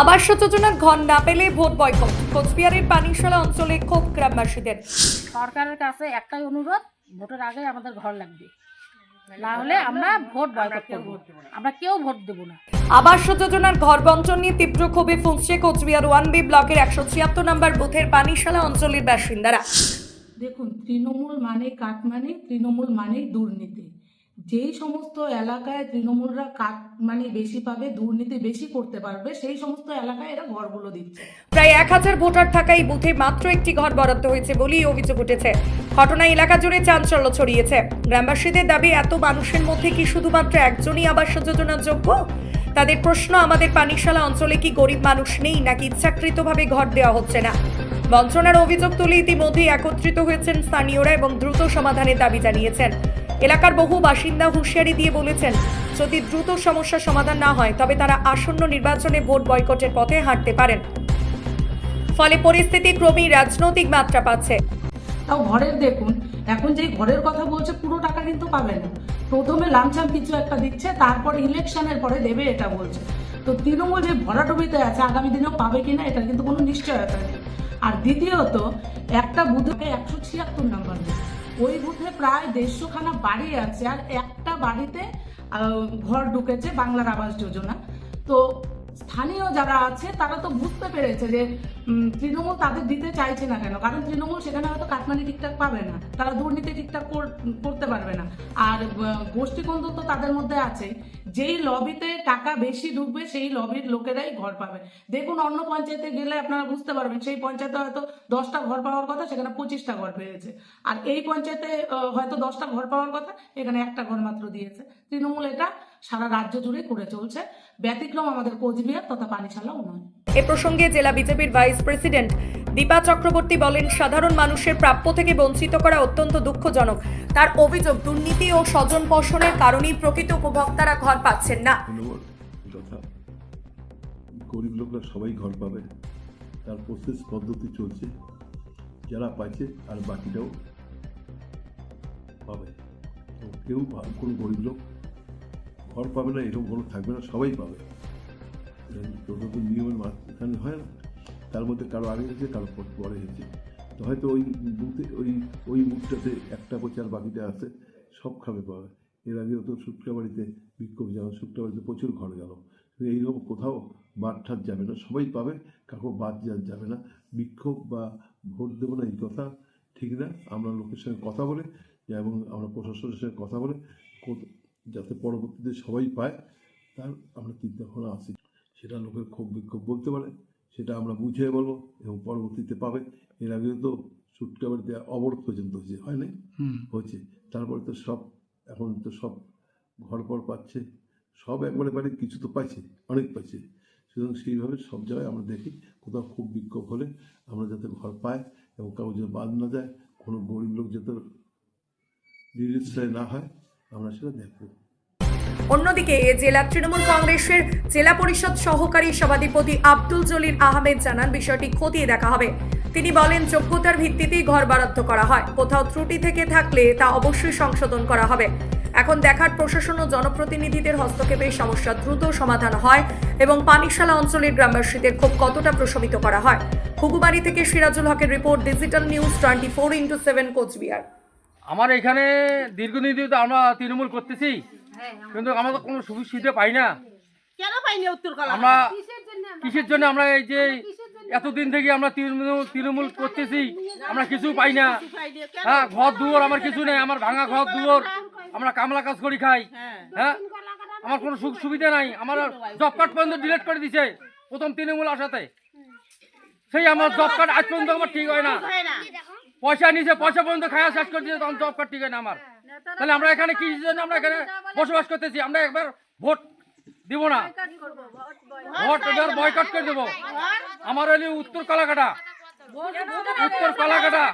আবাস যোজনার ঘর না পেলে ভোট বয়কট। কোচবিহারের পানিশালা অঞ্চলে ক্ষোভ গ্রামবাসীদের। সরকারের কাছে একটাই অনুরোধ ভোটের আগে আমাদের ঘর লাগবে। না হলে আমরা ভোট বয়কট করব আমরা কেউ ভোট দেব না। আবাস যোজনার ঘর বঞ্চন নিয়ে তীব্র ক্ষোভে ফুঁসছে কোচবিহার ওয়ান বি ব্লকের একশো ছিয়াত্তর নম্বর বুথের পানিশালা অঞ্চলের বাসিন্দারা। দেখুন তৃণমূল মানে কাট মানে তৃণমূল মানেই দুর্নীতি। যেই সমস্ত এলাকায় তৃণমূলরা কাট মানে বেশি পাবে, দুর্নীতি বেশি করতে পারবে, সেই সমস্ত এলাকায় এরা ঘরগুলো দিচ্ছে। প্রায় এক হাজার ভোটার থাকা এই বুথে মাত্র একটি ঘর বরাদ্দ হয়েছে বলেই অভিযোগ উঠেছে। ঘটনা এলাকা জুড়ে চাঞ্চল্য ছড়িয়েছে। গ্রামবাসীদের দাবি, এত মানুষের মধ্যে কি শুধুমাত্র একজনই আবাস যোজনার যোগ্য? তাদের প্রশ্ন, আমাদের পানিশালা অঞ্চলে কি গরিব মানুষ নেই নাকি ইচ্ছাকৃতভাবে ঘর দেওয়া হচ্ছে না? বঞ্চনার অভিযোগ তুলে ইতিমধ্যেই একত্রিত হয়েছেন স্থানীয়রা এবং দ্রুত সমাধানের দাবি জানিয়েছেন। এলাকার বহু বাসিন্দা হুঁশিয়ারি দিয়ে বলেছেন, যদি দ্রুত সমস্যার সমাধান না হয়, তবে তারা আসন্ন নির্বাচনে ভোট বয়কটের পথে হাঁটতে পারেন। ফলে পরিস্থিতি ক্রমেই রাজনৈতিক মাত্রা পাচ্ছে। তাও ঘরের দেখুন, এখন যেই ঘরের কথা বলছে, পুরো টাকা কিন্তু পাবে না। প্রথমে লামচাম কিছু একটা দিচ্ছে, তারপর ইলেকশনের পরে দেবে এটা বলছে। তো তৃণমূল যে ভরাডুবিতে আছে, আগামী দিনেও পাবে কিনা, এটা কিন্তু কোনো নিশ্চয়তা নেই। আর দ্বিতীয়ত, একটা বুথে একশো ছিয়াত্তর নাম্বার বুথ ওই বুথে প্রায় দেড়শো খানা বাড়ি আছে আর একটা বাড়িতে ঘর ঢুকেছে বাংলার আবাস যোজনা। তো স্থানীয় যারা আছে, তারা তো বুঝতে পেরেছে যে তৃণমূল তাদের দিতে চাইছে না কেন। কারণ তৃণমূল সেখানে হয়তো কাটমানি ঠিকঠাক পাবে না। তারা দুর্নীতি ঠিকঠাক কর- করতে পারবে না। আর গোষ্ঠীকন্দল তো তাদের মধ্যে আছে। যেই লবিতে টাকা বেশি ঢুকবে, সেই লবির লোকেরাই ঘর পাবে। দেখুন, অন্য পঞ্চায়েতে গেলে আপনারা বুঝতে পারবেন, সেই পঞ্চায়েতে হয়তো দশটা ঘর পাওয়ার কথা, সেখানে পঁচিশটা ঘর পেয়েছে। আর এই পঞ্চায়েতে হয়তো দশটা ঘর পাওয়ার কথা, এখানে একটা ঘর মাত্র দিয়েছে। তৃণমূল এটা সারা রাজ্য জুড়ে করে চলছে। ব্যতিক্রম আমাদের কোচবিহার তথা পানিশালা উন্নয়ন। এ প্রসঙ্গে জেলা বিজেপির ভাইস প্রেসিডেন্ট দীপা চক্রবর্তী বলেন সাধারণ মানুষের প্রাপ্য থেকে বঞ্চিত করা অত্যন্ত দুঃখজনক। তার অভিযোগ দুর্নীতি ও স্বজন পোষণের কারণেই প্রকৃত উপভোক্তারা ঘর পাচ্ছেন না। গরিব লোকরা সবাই ঘর পাবে। তার প্রসেস পদ্ধতি চলছে। যারা পাচ্ছে আর বাকিটাও পাবে। কেউ কোনো গরিব লোক ঘর পাবে না, এরকম কোনো থাকবে না, সবাই পাবে। যতদিন নিয়মের মাঝখানে হয় না, তার মধ্যে কারও আগে হয়েছে, কারও পর- হয়েছে। তো হয়তো ওই বুথে ওই ওই মুখটাতে একটা প্রচার বাকিটা আছে, সব খাবে পাবে। এর আগেও তো শুক্রাবাড়িতে বিক্ষোভ যেমন শুক্রাবাড়িতে প্রচুর ঘর গেল এইরকম কোথাও বাদ ঠাত যাবে না, সবাই পাবে কাউকে বাদ যাবে না। বিক্ষোভ বা ভোট দেবো না, এই কথা ঠিক না। আমরা লোকের সঙ্গে কথা বলে, এবং আমরা প্রশাসনের সঙ্গে কথা বলে যাতে পরবর্তীতে সবাই পায় তার আমরা চিন্তা ভাবনা আছি। সেটা লোকের ক্ষোভ বিক্ষোভ বলতে পারে সেটা আমরা বুঝিয়ে বলব এবং পরবর্তীতে পাবে। এর আগে তো শুক্রাবাড়িতে অবরোধ পর্যন্ত হয়েছে হয় নাই? হচ্ছে তারপরে তো সব এখন তো সব ঘর পর পাচ্ছে সব একবারে বাড়ি কিছু তো পাইছে অনেক পাইছে। সুতরাং সেইভাবে সব জায়গায় আমরা দেখি কোথাও খুব বিক্ষোভ হলে আমরা যাতে ঘর পাই এবং কাউ যেন বাদ না যায় কোনো গরিব লোক যাতে নিরুৎসাহ না হয় আমরা সেটা অন্যদিকে জেলা তৃণমূল কংগ্রেসের জেলা পরিষদ সহকারী সভাধিপতি আব্দুল জলিল আহমেদ জানান, বিষয়টি খতিয়ে দেখা হবে। তিনি বলেন, যোগ্যতার ভিত্তিতেই ঘর বরাদ্দ করা হয়। কোথাও ত্রুটি থেকে থাকলে তা অবশ্যই সংশোধন করা হবে। এখন দেখার প্রশাসন ও জনপ্রতিনিধিদের হস্তক্ষেপে সমস্যা দ্রুত সমাধান হয় এবং পানিশালা অঞ্চলের গ্রামবাসীদের ক্ষোভ কতটা প্রশমিত করা হয়। খুগুবাড়ি থেকে সিরাজুল হকের report, digital news twenty four into seven Cooch Behar. আমার এখানে দীর্ঘদিন ধরে তো আমরা তৃণমূল করতেছি। কিন্তু আমরা তো কোনো সুবিধা সুবিধা পাই না। কেন পাইনি উত্তর আমরা কিসের জন্য আমরা এই যে এতদিন থেকে আমরা তৃণমূল তৃণমূল করতেছি আমরা কিছু পাই না। হ্যাঁ ঘর দুয়ার আমার কিছু নেই আমার ভাঙা ঘর দুয়ার আমরা কামলা কাজ করি খাই। হ্যাঁ। আমার কোনো সুখ সুবিধা নাই। আমার জব কার্ড পর্যন্ত ডিলিট করে দিছে প্রথম তৃণমূল আসাতে। সেই আমার জব কার্ড আজ পর্যন্ত আমার ঠিক হয় না। পয়সা নিছে পয়সা পর্যন্ত খাওয়া শেষ করে দিয়েছে তখন জব কার্ড ঠিক হয় না আমার তাহলে আমরা এখানে কি জন্য আমরা এখানে বসবাস করতেছি আমরা একবার ভোট দিব না ভোট এবার বয়কট করে দেবো আমার হলি উত্তর কলাকাটা উত্তর কলাকাটা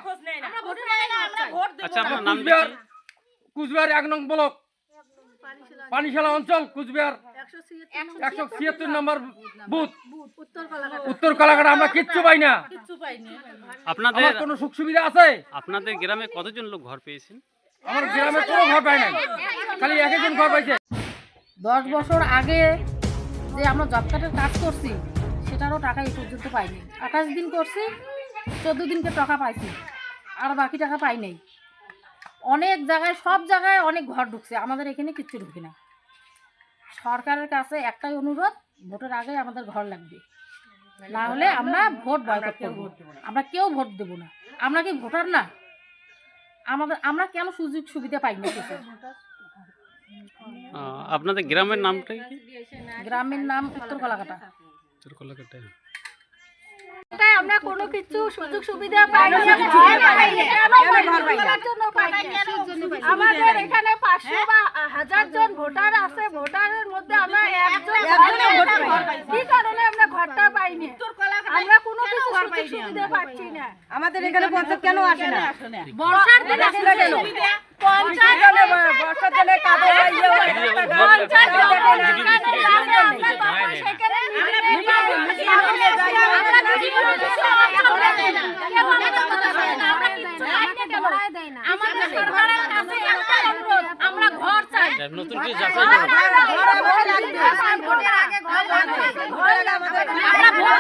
আচ্ছা কুচবিহার এক নং ব্লক পানিশালা অঞ্চল কুচবিহার। একশো ছিয়াত্তর নম্বর বুথ উত্তর কলাকাটা আমরা কিচ্ছু পাই না। আপনাদের আমার কোনো সুখ সুবিধা আছে? আপনাদের গ্রামে কতজন লোক ঘর পেয়েছেন? আমার গ্রামে কোনো ঘর পাই নাই। খালি এক একজন ঘর পাইছে। দশ বছর আগে যে আমরা জব কার্ডের কাজ করছি সেটারও টাকা এই পর্যন্ত পাইনি। আঠাশ দিন করছি চোদ্দ দিনকে টাকা পাইছি। আর বাকি টাকা পাই নাই। অনেক জায়গায় সব জায়গায় অনেক ঘর ঢুকছে। আমাদের এখানে কিচ্ছু ঢুকে না। সরকারের কাছে একটাই অনুরোধ ভোটের আগে আমাদের ঘর লাগবে। না হলে আমরা ভোট বয়কট করব আমরা কেউ ভোট দেবো না। আমরা কি ভোটার না? আমাদের আমরা কেন সুযোগ সুবিধা পাই না কিছু? আপনাদের গ্রামের নামটা গ্রামের নাম উত্তর কলাকাটা চিরকলাকাটায় তাই আমরা কোনো কিছু সুযোগ সুবিধা পাই আমাদের এখানে পাঁচশো বা হাজার জন ভোটার আছে। ভোটারের মধ্যে আমরা একজন কি কারণে আমরা ঘরটা পাইনি? আমরা কোনো কিছু সুযোগ সুবিধা পাচ্ছি না। আমাদের এখানে পঞ্চায়েত কেন আসে না? বর্ষার দিনে আসলে কেন? পঞ্চায়েত বর্ষার কাদা ইয়ে পঞ্চায়েত আমাদের সরকারের কাছে একটাই অনুরোধ আমরা ঘর চাই নতুন কি যাচাই আমরা ঘর